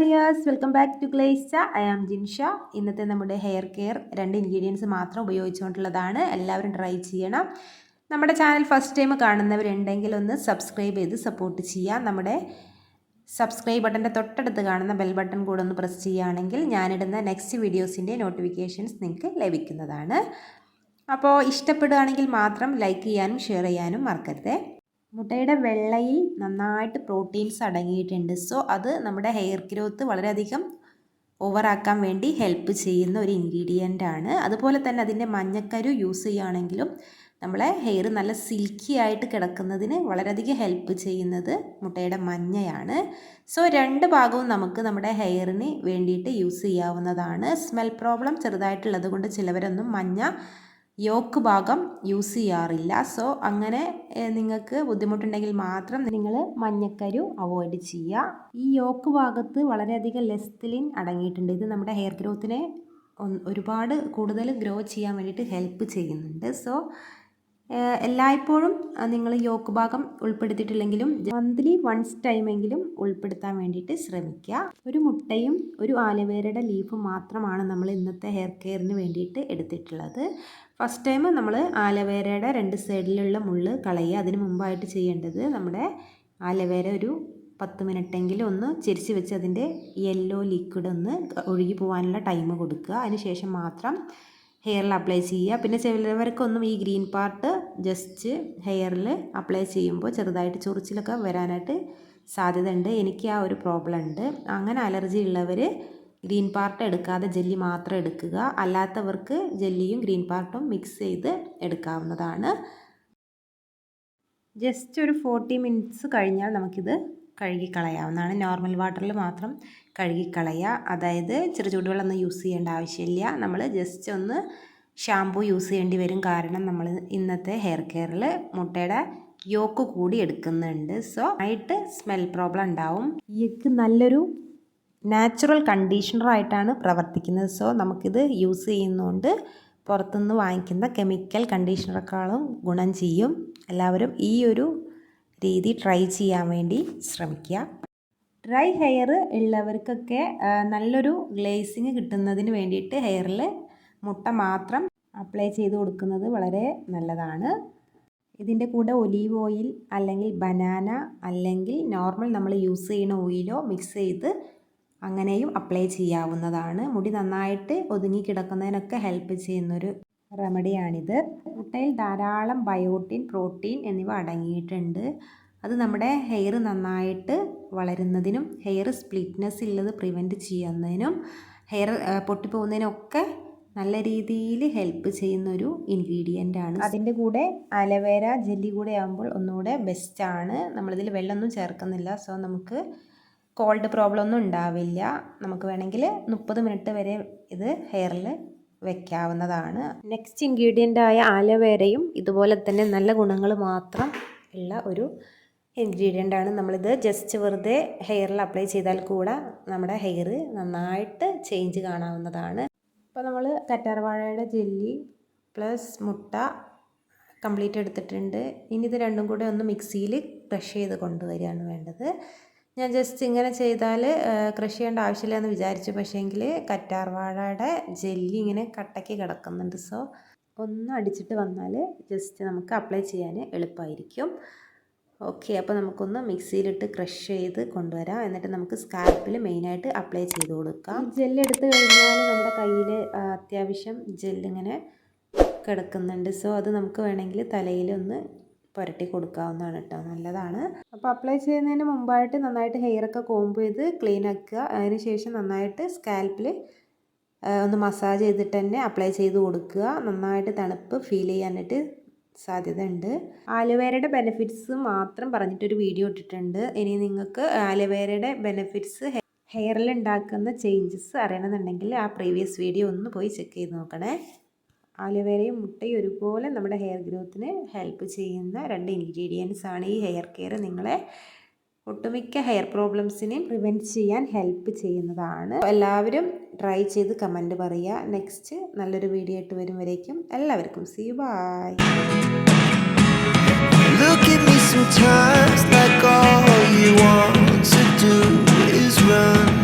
Dears welcome back to ഗ്ലേസ I am Jinsha ഇന്നത്തെ നമ്മുടെ ഹെയർ കെയർ രണ്ട് ഇൻഗ്രീഡിയൻസ് മാത്രം ഉപയോഗിച്ചുകൊണ്ടുള്ളതാണ്. എല്ലാവരും ട്രൈ ചെയ്യണം. നമ്മുടെ ചാനൽ ഫസ്റ്റ് ടൈം കാണുന്നവരുണ്ടെങ്കിൽ ഒന്ന് സബ്സ്ക്രൈബ് ചെയ്ത് സപ്പോർട്ട് ചെയ്യാം നമ്മുടെ സബ്സ്ക്രൈബ് ബട്ടന്റെ തൊട്ടടുത്ത് കാണുന്ന ബെൽ ബട്ടൺ കൂടെ ഒന്ന് പ്രസ് ചെയ്യുകയാണെങ്കിൽ ഞാനിടുന്ന നെക്സ്റ്റ് വീഡിയോസിന്റെ നോട്ടിഫിക്കേഷൻസ് നിങ്ങൾക്ക് ലഭിക്കുന്നതാണ്. അപ്പോൾ ഇഷ്ടപ്പെടുകയാണെങ്കിൽ മാത്രം ലൈക്ക് ചെയ്യാനും ഷെയർ ചെയ്യാനും മറക്കരുത്. മുട്ടയുടെ വെള്ളയിൽ നന്നായിട്ട് പ്രോട്ടീൻസ് അടങ്ങിയിട്ടുണ്ട്. സോ അത് നമ്മുടെ ഹെയർ ഗ്രോത്ത് വളരെയധികം ഓവറാക്കാൻ വേണ്ടി ഹെൽപ്പ് ചെയ്യുന്ന ഒരു ഇൻഗ്രീഡിയന്റ് ആണ്. അതുപോലെ തന്നെ അതിന്റെ മഞ്ഞക്കരു യൂസ് ചെയ്യുകയാണെങ്കിലും നമ്മളെ ഹെയർ നല്ല സിൽക്കി ആയിട്ട് കിടക്കുന്നതിന് വളരെയധികം ഹെൽപ്പ് ചെയ്യുന്നത് മുട്ടയുടെ മഞ്ഞയാണ്. സോ രണ്ട് ഭാഗവും നമുക്ക് നമ്മുടെ ഹെയറിന് വേണ്ടിയിട്ട് യൂസ് ചെയ്യാവുന്നതാണ്. സ്മെൽ പ്രോബ്ലം ചെറുതായിട്ടുള്ളത് കൊണ്ട് ചിലവരൊന്നും മഞ്ഞ യോക്ക് ഭാഗം യൂസ് ചെയ്യാറില്ല. സോ അങ്ങനെ നിങ്ങൾക്ക് ബുദ്ധിമുട്ടുണ്ടെങ്കിൽ മാത്രം നിങ്ങൾ മഞ്ഞക്കരു അവോയ്ഡ് ചെയ്യുക. ഈ യോക്ക് ഭാഗത്ത് വളരെയധികം ലെസ്തിലിൻ അടങ്ങിയിട്ടുണ്ട്. ഇത് നമ്മുടെ ഹെയർ ഗ്രോത്തിനെ ഒരുപാട് കൂടുതൽ ഗ്രോ ചെയ്യാൻ വേണ്ടിയിട്ട് ഹെൽപ്പ് ചെയ്യുന്നുണ്ട്. സോ എല്ലായ്പ്പോഴും നിങ്ങൾ യോക്ക് ഭാഗം ഉൾപ്പെടുത്തിയിട്ടില്ലെങ്കിലും മന്ത്ലി വൺസ് ടൈമെങ്കിലും ഉൾപ്പെടുത്താൻ വേണ്ടിയിട്ട് ശ്രമിക്കുക. ഒരു മുട്ടയും ഒരു ആലുവേരയുടെ ലീഫും മാത്രമാണ് നമ്മൾ ഇന്നത്തെ ഹെയർ കെയറിന് വേണ്ടിയിട്ട് എടുത്തിട്ടുള്ളത്. ഫസ്റ്റ് ടൈം നമ്മൾ ആലവേരയുടെ രണ്ട് സൈഡിലുള്ള മുള്ള് കളയുക. അതിന് മുമ്പായിട്ട് ചെയ്യേണ്ടത് നമ്മുടെ ആലവേര ഒരു പത്ത് മിനിറ്റെങ്കിലും ഒന്ന് ചിരിച്ച് വെച്ച് അതിന്റെ യെല്ലോ ലിക്വിഡ് ഒന്ന് ഒഴുകി പോകാനുള്ള ടൈം കൊടുക്കുക. അതിന് ശേഷം മാത്രം ഹെയറിൽ അപ്ലൈ ചെയ്യുക. പിന്നെ ചിലവർക്കൊന്നും ഈ ഗ്രീൻ പാർട്ട് ജസ്റ്റ് ഹെയറിൽ അപ്ലൈ ചെയ്യുമ്പോൾ ചെറുതായിട്ട് ചൊറിച്ചിലൊക്കെ വരാനായിട്ട് സാധ്യതയുണ്ട്. എനിക്ക് ആ ഒരു പ്രോബ്ലം ഉണ്ട്. അങ്ങനെ അലർജി ഉള്ളവർ ഗ്രീൻ പാർട്ട് എടുക്കാതെ ജെല്ലി മാത്രം എടുക്കുക. അല്ലാത്തവർക്ക് ജെല്ലിയും ഗ്രീൻ പാർട്ടും മിക്സ് ചെയ്ത് എടുക്കാവുന്നതാണ്. ജസ്റ്റ് ഒരു ഫോർട്ടി മിനിറ്റ്സ് കഴിഞ്ഞാൽ നമുക്കിത് കഴുകിക്കളയാവുന്നതാണ്. നോർമൽ വാട്ടറിൽ മാത്രം കഴുകിക്കളയുക. അതായത് ചെറു ചൂടുവെള്ളമൊന്നും യൂസ് ചെയ്യേണ്ട ആവശ്യമില്ല. നമ്മൾ ജസ്റ്റ് ഒന്ന് ഷാംപൂ യൂസ് ചെയ്യേണ്ടി വരും. കാരണം നമ്മൾ ഇന്നത്തെ ഹെയർ കെയറിൽ മുട്ടയുടെ യോക്ക് കൂടി എടുക്കുന്നുണ്ട്. സോ ആയിട്ട് സ്മെൽ പ്രോബ്ലം ഉണ്ടാവും. ഈക്ക് നല്ലൊരു നാച്ചുറൽ കണ്ടീഷണറായിട്ടാണ് പ്രവർത്തിക്കുന്നത്. സോ നമുക്കിത് യൂസ് ചെയ്യുന്നതുകൊണ്ട് പുറത്തുനിന്ന് വാങ്ങിക്കുന്ന കെമിക്കൽ കണ്ടീഷണറേക്കാളും ഗുണം ചെയ്യും. എല്ലാവരും ഈ ഒരു രീതി ട്രൈ ചെയ്യാൻ വേണ്ടി ശ്രമിക്കുക. ഡ്രൈ ഹെയർ ഉള്ളവർക്കൊക്കെ നല്ലൊരു ഗ്ലേസിങ് കിട്ടുന്നതിന് വേണ്ടിയിട്ട് ഹെയറിൽ മുട്ട മാത്രം അപ്ലൈ ചെയ്ത് കൊടുക്കുന്നത് വളരെ നല്ലതാണ്. ഇതിന്റെ കൂടെ ഒലീവ് ഓയിൽ അല്ലെങ്കിൽ ബനാന അല്ലെങ്കിൽ നോർമൽ നമ്മൾ യൂസ് ചെയ്യുന്ന ഓയിലോ മിക്സ് ചെയ്ത് അങ്ങനെയും അപ്ലൈ ചെയ്യാവുന്നതാണ്. മുടി നന്നായിട്ട് ഒതുങ്ങി കിടക്കുന്നതിനൊക്കെ ഹെൽപ്പ് ചെയ്യുന്നൊരു റെമഡിയാണിത് മുട്ടയിൽ ധാരാളം ബയോട്ടിൻ പ്രോട്ടീൻ എന്നിവ അടങ്ങിയിട്ടുണ്ട്. അത് നമ്മുടെ ഹെയർ നന്നായിട്ട് വളരുന്നതിനും ഹെയർ സ്പ്ലിറ്റ്നെസ് ഉള്ളത് പ്രിവെന്റ് ചെയ്യുന്നതിനും ഹെയർ പൊട്ടിപ്പോകുന്നതിനൊക്കെ നല്ല രീതിയിൽ ഹെൽപ്പ് ചെയ്യുന്നൊരു ഇൻഗ്രീഡിയന്റ് ആണ്. അതിന്റെ കൂടെ അലവേര ജെല്ലി കൂടെ ആകുമ്പോൾ ഒന്നുകൂടെ ബെസ്റ്റാണ് നമ്മളിതിൽ വെള്ളമൊന്നും ചേർക്കുന്നില്ല. സോ നമുക്ക് കോൾഡ് പ്രോബ്ലം ഒന്നും ഉണ്ടാവില്ല. നമുക്ക് വേണമെങ്കിൽ മുപ്പത് മിനിറ്റ് വരെ ഇത് ഹെയറിൽ വെക്കാവുന്നതാണ്. നെക്സ്റ്റ് ഇൻഗ്രീഡിയന്റ് ആയ ആലവേരയും ഇതുപോലെ തന്നെ നല്ല ഗുണങ്ങൾ മാത്രം ഉള്ള ഒരു ഇൻഗ്രീഡിയന്റ് ആണ് നമ്മളിത്. ജസ്റ്റ് വെറുതെ ഹെയറിൽ അപ്ലൈ ചെയ്താൽ കൂടെ നമ്മുടെ ഹെയർ നന്നായിട്ട് ചേഞ്ച് കാണാവുന്നതാണ്. ഇപ്പോൾ നമ്മൾ കറ്റാർവാഴയുടെ ജെല്ലി പ്ലസ് മുട്ട കംപ്ലീറ്റ് എടുത്തിട്ടുണ്ട്. ഇനി ഇത് രണ്ടും കൂടെ ഒന്ന് മിക്സിയിൽ ക്രഷ് ചെയ്ത് കൊണ്ടുവരികയാണ് വേണ്ടത്. ഞാൻ ജസ്റ്റ് ഇങ്ങനെ ചെയ്താൽ കൃഷി ചെയ്യേണ്ട ആവശ്യമില്ല എന്ന് വിചാരിച്ചു. പക്ഷേങ്കിൽ കറ്റാർവാഴയുടെ ജെല്ലി ഇങ്ങനെ കട്ടയ്ക്ക് കിടക്കുന്നുണ്ട്. സോ ഒന്ന് അടിച്ചിട്ട് വന്നാൽ ജസ്റ്റ് നമുക്ക് അപ്ലൈ ചെയ്യാൻ എളുപ്പമായിരിക്കും ഓക്കെ അപ്പോൾ നമുക്കൊന്ന് മിക്സിയിലിട്ട് ക്രഷ് ചെയ്ത് കൊണ്ടുവരാം. എന്നിട്ട് നമുക്ക് സ്കാൽപ്പിൽ മെയിനായിട്ട് അപ്ലൈ ചെയ്ത് കൊടുക്കാം. ജെല്ല് എടുത്ത് കഴിഞ്ഞാൽ നമ്മുടെ കയ്യിൽ അത്യാവശ്യം ജെല്ലിങ്ങനെ കിടക്കുന്നുണ്ട്. സോ അത് നമുക്ക് വേണമെങ്കിൽ തലയിൽ ഒന്ന് പുരട്ടി കൊടുക്കാവുന്നതാണ് കേട്ടോ. നല്ലതാണ്. അപ്പോൾ അപ്ലൈ ചെയ്യുന്നതിന് മുമ്പായിട്ട് നന്നായിട്ട് ഹെയറൊക്കെ കോമ്പ് ചെയ്ത് ക്ലീൻ ആക്കുക. അതിന് ശേഷം നന്നായിട്ട് സ്കാൽപ്പിൽ ഒന്ന് മസാജ് ചെയ്തിട്ട് തന്നെ അപ്ലൈ ചെയ്ത് കൊടുക്കുക. നന്നായിട്ട് തണുപ്പ് ഫീൽ ചെയ്യാനായിട്ട് സാധ്യതയുണ്ട്. ആലുവേരയുടെ ബെനിഫിറ്റ്സ് മാത്രം പറഞ്ഞിട്ടൊരു വീഡിയോ ഇട്ടിട്ടുണ്ട്. ഇനി നിങ്ങൾക്ക് ആലുവേരയുടെ ബെനിഫിറ്റ്സ് ഹെയറിൽ ഉണ്ടാക്കുന്ന ചേഞ്ചസ് അറിയണമെന്നുണ്ടെങ്കിൽ ആ പ്രീവിയസ് വീഡിയോ ഒന്ന് പോയി ചെക്ക് ചെയ്ത് നോക്കണേ. ആലുവേരയും മുട്ടയും ഒരുപോലെ നമ്മുടെ ഹെയർ ഗ്രോത്തിന് ഹെൽപ്പ് ചെയ്യുന്ന രണ്ട് ഇൻഗ്രീഡിയൻസ് ആണ് ഈ ഹെയർ കെയർ നിങ്ങളെ ഒട്ടുമിക്ക ഹെയർ പ്രോബ്ലംസിനെയും പ്രിവെന്റ് ചെയ്യാൻ ഹെൽപ്പ് ചെയ്യുന്നതാണ്. എല്ലാവരും ട്രൈ ചെയ്ത് കമന്റ് പറയുക. നെക്സ്റ്റ് നല്ലൊരു വീഡിയോ ആയിട്ട് വരും വരേക്കും എല്ലാവർക്കും see bye Look at me sometimes like all you want to do is run.